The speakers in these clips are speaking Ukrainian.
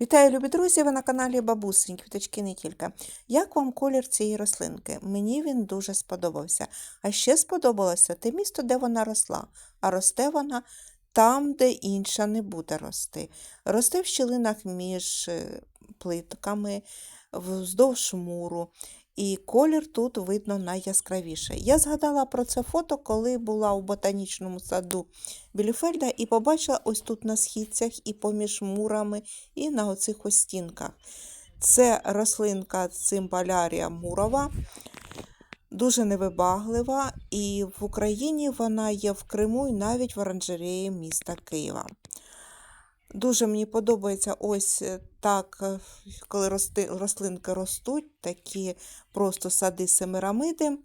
Вітаю, любі друзі! Ви на каналі Бабусень, квіточки не тільки. Як вам колір цієї рослинки? Мені він дуже сподобався. А ще сподобалося те місто, де вона росла. А росте вона там, де інша не буде рости. Росте в щілинах між е, плитками, вздовж муру. І колір тут видно найяскравіше. Я згадала про це фото, коли була у ботанічному саду Біліфельда і побачила ось тут на східцях і поміж мурами, і на оцих ось стінках. Це рослинка цимбалярія мурова, дуже невибаглива, і в Україні вона є в Криму і навіть в оранжереї міста Києва. Дуже мені подобається ось е, так, е, коли рослинки ростуть, такі просто сади семирамиди.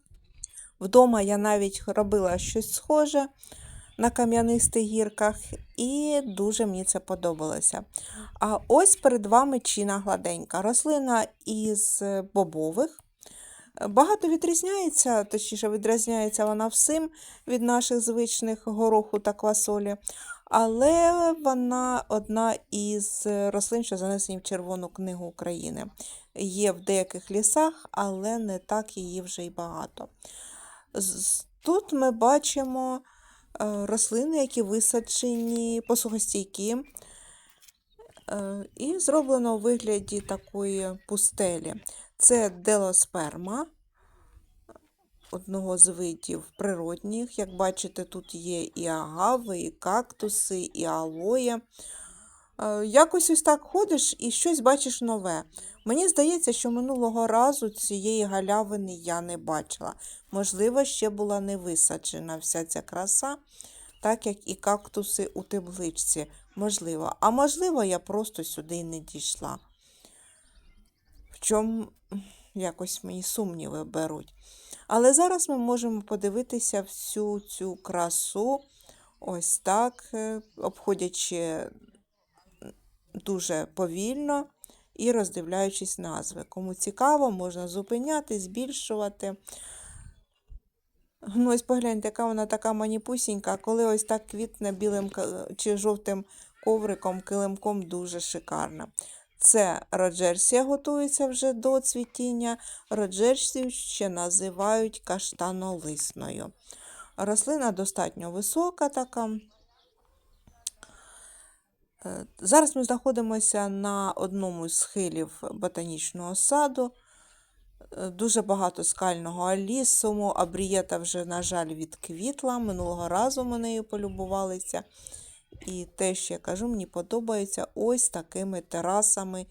Вдома я навіть робила щось схоже на кам'янистих гірках, і дуже мені це подобалося. А ось перед вами чина гладенька. Рослина із е, бобових. Багато відрізняється, точніше, відрізняється вона всім від наших звичних гороху та квасолі, але вона одна із рослин, що занесені в Червону книгу України. Є в деяких лісах, але не так її вже й багато. Тут ми бачимо е, рослини, які висаджені посухостійкі, е, і зроблено у вигляді такої пустелі. Це делосперма, одного з видів природних. Як бачите, тут є і агави, і кактуси, і алоє. Е, Якось ось так ходиш і щось бачиш нове. Мені здається, що минулого разу цієї галявини я не бачила. Можливо, ще була не висаджена вся ця краса, так як і кактуси у тепличці. Можливо. А можливо, я просто сюди й не дійшла. В чому якось мені сумніви беруть. Але зараз ми можемо подивитися всю цю красу, ось так, е, обходячи дуже повільно і роздивляючись назви. Кому цікаво, можна зупиняти, збільшувати. Ну, ось погляньте, яка вона така маніпусінька, коли ось так квітне білим чи жовтим ковриком, килимком дуже шикарна. Це роджерсія готується вже до цвітіння. Роджерсію ще називають каштанолисною. Рослина достатньо висока така. Е, Зараз ми знаходимося на одному з схилів ботанічного саду. Е, Дуже багато скального алісуму. Абрієта вже, на жаль, відквітла. Минулого разу ми нею полюбувалися. І те, що я кажу, мені подобається ось такими терасами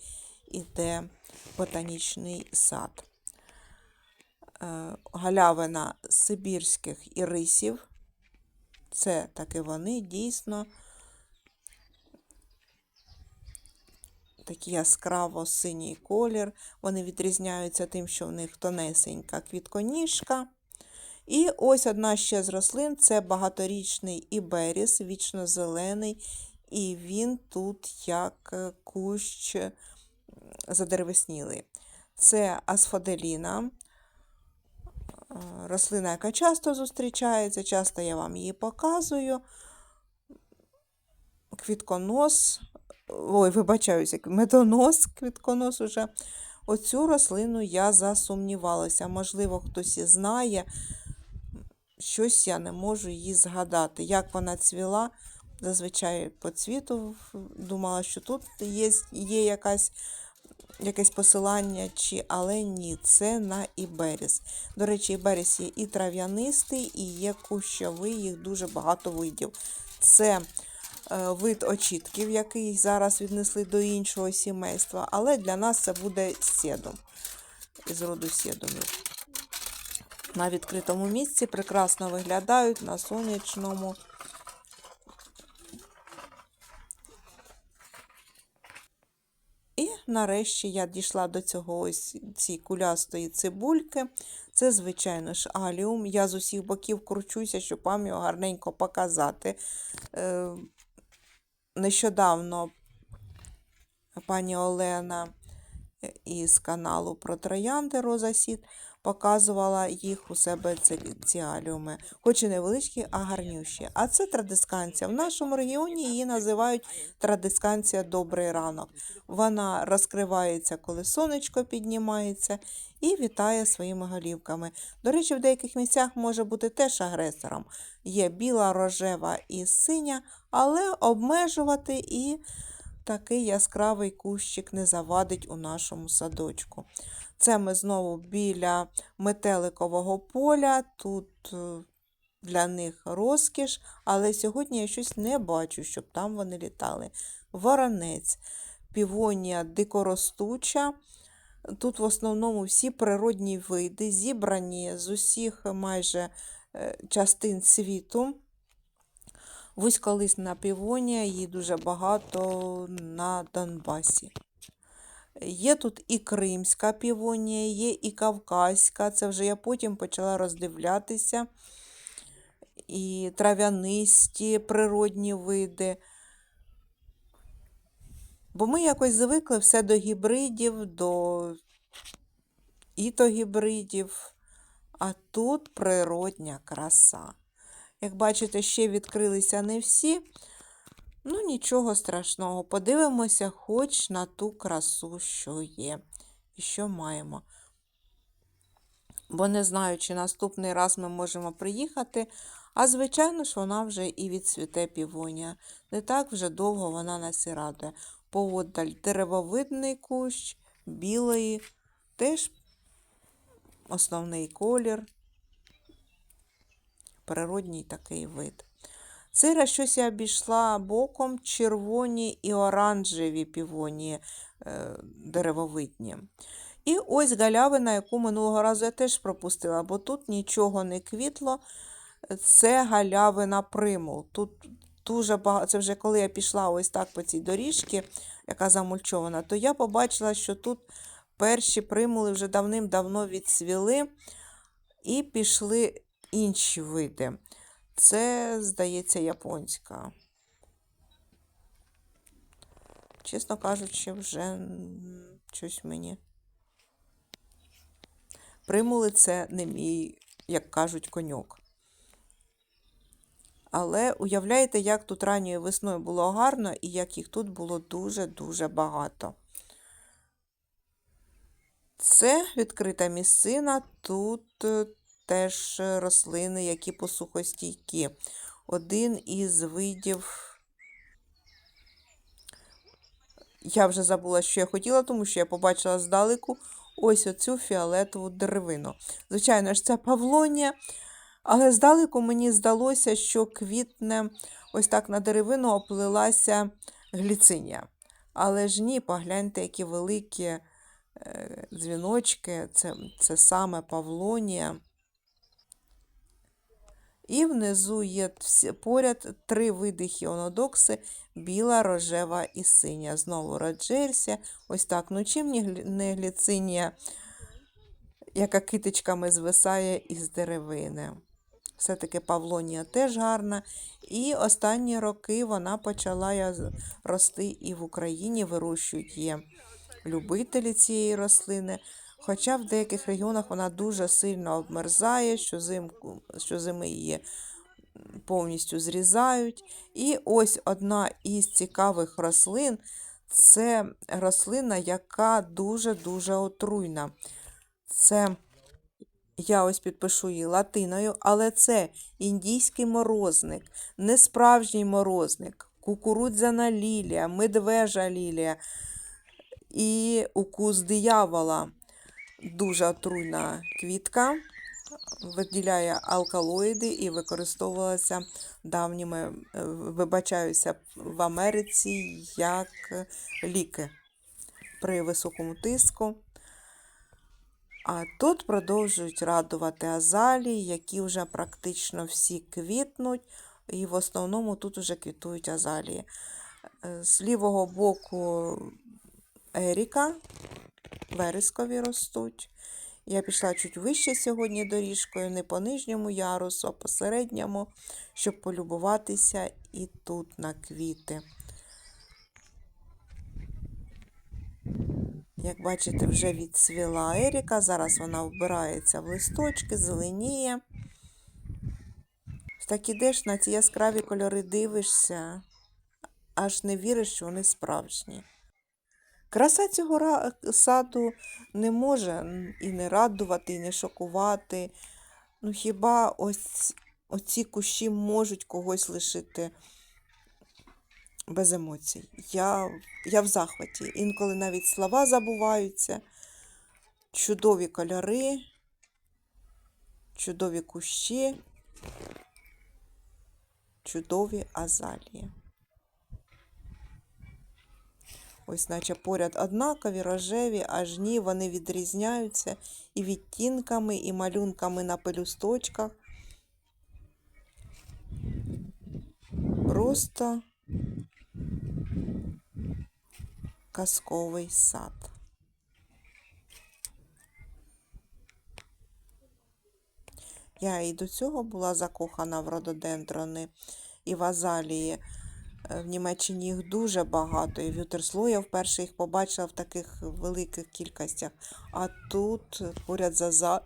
іде ботанічний сад. Е, Галявина сибірських ірисів. Це таки вони дійсно такий яскраво синій колір. Вони відрізняються тим, що в них тонесенька квітконіжка. І ось одна ще з рослин це багаторічний іберіс, вічно зелений, і він тут як е, кущ м, задеревеснілий. Це асфоделіна, е, рослина, яка часто зустрічається, часто я вам її показую. Квітконос, ой, вибачаюся, медонос, квітконос уже. Оцю рослину я засумнівалася. Можливо, хтось і знає. Щось я не можу її згадати. Як вона цвіла, зазвичай по цвіту думала, що тут є, є якась, якесь посилання, чи, але ні, це на іберіс. До речі, іберіс є і трав'янистий, і є кущовий, їх дуже багато видів. Це е, вид очітків, який зараз віднесли до іншого сімейства, але для нас це буде седум із роду седумів. На відкритому місці прекрасно виглядають на сонячному. І нарешті я дійшла до цього ось цієї кулястої цибульки. Це, звичайно ж, аліум. Я з усіх боків кручуся, щоб вам його гарненько показати. Е, Нещодавно пані Олена із каналу про троянди Розасід показувала їх у себе ці, ці. Хоч і невеличкі, а гарнющі. А це традисканція. В нашому регіоні її називають традисканція Добрий ранок. Вона розкривається, коли сонечко піднімається, і вітає своїми голівками. До речі, в деяких місцях може бути теж агресором. Є біла, рожева і синя, але обмежувати і такий яскравий кущик не завадить у нашому садочку. Це ми знову біля метеликового поля. Тут е, для них розкіш, але сьогодні я щось не бачу, щоб там вони літали. Воронець, півонія дикоростуча. Тут в основному всі природні види, зібрані з усіх майже е, частин світу. Вузьколисна півонія, її дуже багато на Донбасі. Є тут і кримська півонія, є і кавказька. Це вже я потім почала роздивлятися. І трав'янисті природні види. Бо ми якось звикли все до гібридів, до ітогібридів, а тут природня краса. Як бачите, ще відкрилися не всі. Ну, нічого страшного. Подивимося хоч на ту красу, що є, і що маємо. Бо не знаю, чи наступний раз ми можемо приїхати, а звичайно ж, вона вже і відцвіте півонія. Не так вже довго вона нас і радує. Поодаль деревовидний кущ, білий, теж основний колір, природній такий вид. Цей раз щось я обійшла боком червоні і оранжеві півоні е, деревовидні. І ось галявина, яку минулого разу я теж пропустила, бо тут нічого не квітло. Це галявина примул. Тут дуже багато, це вже коли я пішла ось так по цій доріжці, яка замульчована, то я побачила, що тут перші примули вже давним-давно відцвіли і пішли інші види. Це, здається, японська. Чесно кажучи, вже щось мені. Примули це не мій, як кажуть, коньок. Але уявляєте, як тут ранньою весною було гарно і як їх тут було дуже-дуже багато. Це відкрита місцина, тут е, теж рослини, які посухостійкі. Один із видів. Я вже забула, що я хотіла, тому що я побачила здалеку ось оцю фіолетову деревину. Звичайно ж, це павлонія, але здалеку мені здалося, що квітне ось так на деревину оплилася гліцинія. Але ж ні, погляньте, які великі е, дзвіночки, це, це саме павлонія. І внизу є поряд три види хіонодокси – біла, рожева і синя. Знову роджерсія. Ось так. Ну чим не гліцинія, яка китичками звисає із деревини. Все-таки павлонія теж гарна. І останні роки вона почала рости і в Україні, вирощують є любителі цієї рослини. Хоча в деяких регіонах вона дуже сильно обмерзає, щозимку, щозими її повністю зрізають. І ось одна із цікавих рослин це рослина, яка дуже-дуже отруйна. Це я ось підпишу її латиною, але це індійський морозник, не справжній морозник, кукурудзяна лілія, медвежа лілія і укус диявола. Дуже отруйна квітка, виділяє алкалоїди і використовувалася давніми, е, вибачаюся, в Америці як ліки при високому тиску. А тут продовжують радувати азалії, які вже практично всі квітнуть, і в основному тут вже квітують азалії. Е, З лівого боку Еріка, верескові ростуть. Я пішла чуть вище сьогодні доріжкою, не по нижньому ярусу, а по середньому, щоб полюбуватися і тут на квіти. Як бачите, вже відцвіла Еріка. Зараз вона вбирається в листочки, зеленіє. Так ідеш на ці яскраві кольори дивишся, аж не віриш, що вони справжні. Краса цього саду не може і не радувати, і не шокувати. Ну хіба ось оці кущі можуть когось лишити без емоцій. Я, я в захваті. Інколи навіть слова забуваються. Чудові кольори, чудові кущі, чудові азалії. Ось, наче поряд однакові, рожеві, аж ні, вони відрізняються і відтінками, і малюнками на пелюсточках. Просто казковий сад. Я і до цього була закохана в рододендрони і в азалії. Е, В Німеччині їх дуже багато, і в Ютерсло я вперше їх побачила в таких великих кількостях. А тут, е, поряд за за...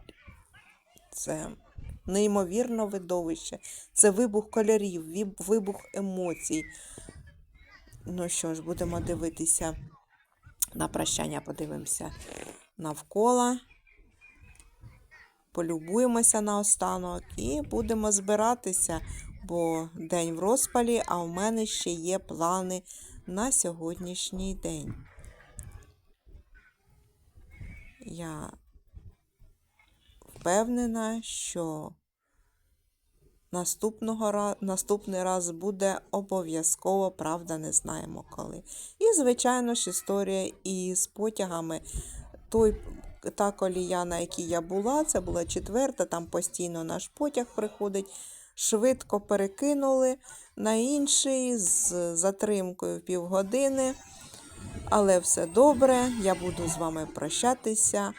це неймовірно видовище. Це вибух кольорів, вибух емоцій. Ну що ж, будемо дивитися на прощання, подивимося навколо. Полюбуємося наостанок і будемо збиратися, бо день в розпалі, а в мене ще є плани на сьогоднішній день. Я впевнена, що наступного наступний раз буде обов'язково, правда, не знаємо коли. І, звичайно ж, історія із потягами. Той та колія, на якій я була, це була четверта, там постійно наш потяг приходить. Швидко перекинули на інший з затримкою півгодини. Але все добре, я буду з вами прощатися.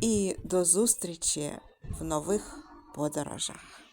І до зустрічі в нових подорожах.